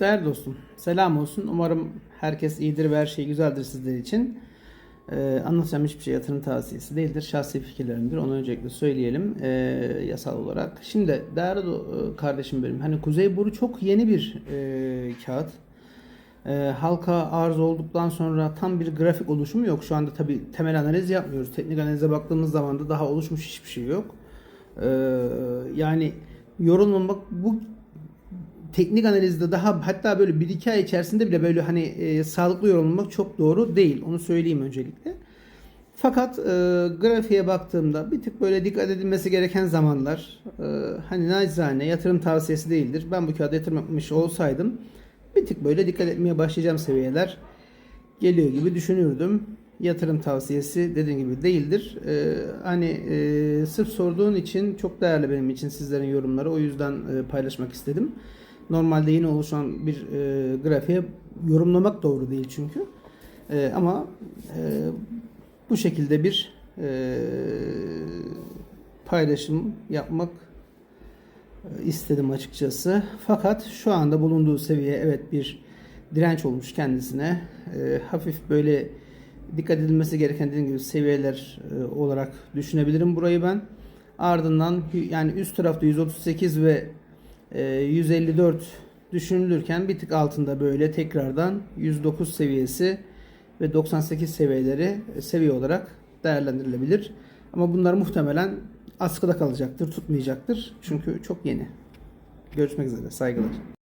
Değerli dostum, selam olsun. Umarım herkes iyidir ve her şey güzeldir sizler için. Ee, anlatacağım hiçbir şey yatırım tavsiyesi değildir. Şahsi fikirlerimdir. Onu öncelikle söyleyelim ee, yasal olarak. Şimdi değerli e, kardeşim benim, hani Kuzey Boru çok yeni bir e, kağıt. E, halka arz olduktan sonra tam bir grafik oluşumu yok. Şu anda tabi temel analiz yapmıyoruz. Teknik analize baktığımız zaman da daha oluşmuş hiçbir şey yok. E, yani yorumlamak bu teknik analizde daha hatta böyle bir iki ay içerisinde bile böyle hani e, sağlıklı yorumlamak çok doğru değil. Onu söyleyeyim öncelikle. Fakat e, grafiğe baktığımda bir tık böyle dikkat edilmesi gereken zamanlar e, hani nacizane yatırım tavsiyesi değildir. Ben bu kağıda yatırım yapmış olsaydım bir tık böyle dikkat etmeye başlayacağım seviyeler geliyor gibi düşünürdüm. Yatırım tavsiyesi dediğim gibi değildir. E, hani e, sırf sorduğun için çok değerli benim için sizlerin yorumları. O yüzden e, paylaşmak istedim. Normalde yeni oluşan bir e, grafiğe yorumlamak doğru değil çünkü. E, ama e, bu şekilde bir e, paylaşım yapmak e, istedim açıkçası. Fakat şu anda bulunduğu seviye evet bir direnç olmuş kendisine. E, hafif böyle dikkat edilmesi gereken dediğim gibi seviyeler e, olarak düşünebilirim burayı ben. Ardından yani üst tarafta 138 ve 154 düşünülürken bir tık altında böyle tekrardan 109 seviyesi ve 98 seviyeleri seviye olarak değerlendirilebilir. Ama bunlar muhtemelen askıda kalacaktır, tutmayacaktır. Çünkü çok yeni. Görüşmek üzere. Saygılar.